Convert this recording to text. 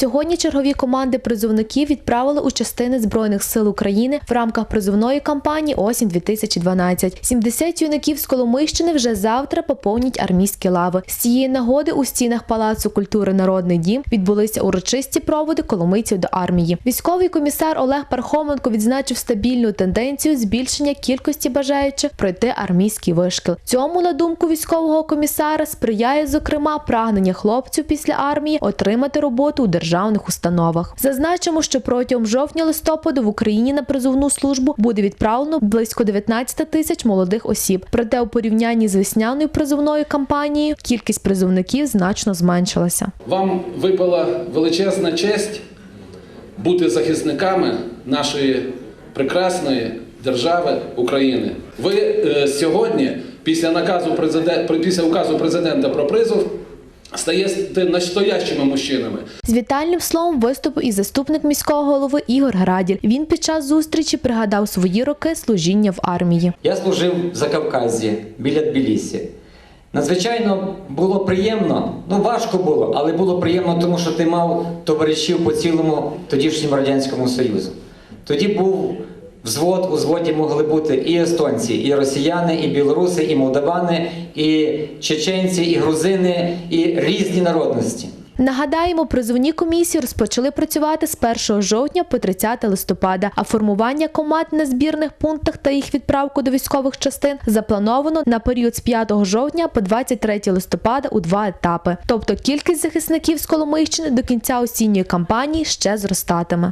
Сьогодні чергові команди призовників відправили у частини збройних сил України в рамках призовної кампанії осінь 2012 70 юнаків з Коломийщини вже завтра поповнять армійські лави. З цієї нагоди у стінах Палацу культури Народний дім відбулися урочисті проводи коломийців до армії. Військовий комісар Олег Пархоменко відзначив стабільну тенденцію збільшення кількості бажаючих пройти армійський вишкіл. Цьому, на думку військового комісара, сприяє зокрема прагнення хлопців після армії отримати роботу у державних установах. Зазначимо, що протягом жовтня-листопаду в Україні на призовну службу буде відправлено близько 19 тисяч молодих осіб. Проте у порівнянні з весняною призовною кампанією кількість призовників значно зменшилася. Вам випала величезна честь бути захисниками нашої прекрасної держави України. Ви е, сьогодні, після наказу президента, після указу президента про призов, стаєте настоящими мужчинами. З вітальним словом виступив і заступник міського голови Ігор Граділь. Він під час зустрічі пригадав свої роки служіння в армії. Я служив в Закавказі біля Тбілісі. Надзвичайно було приємно, ну важко було, але було приємно, тому що ти мав товаришів по цілому тодішньому Радянському Союзу. Тоді був взвод, у взводі могли бути і естонці, і росіяни, і білоруси, і молдавани, і чеченці, і грузини, і різні народності. Нагадаємо, призовні комісії розпочали працювати з 1 жовтня по 30 листопада, а формування команд на збірних пунктах та їх відправку до військових частин заплановано на період з 5 жовтня по 23 листопада у два етапи. Тобто кількість захисників з Коломийщини до кінця осінньої кампанії ще зростатиме.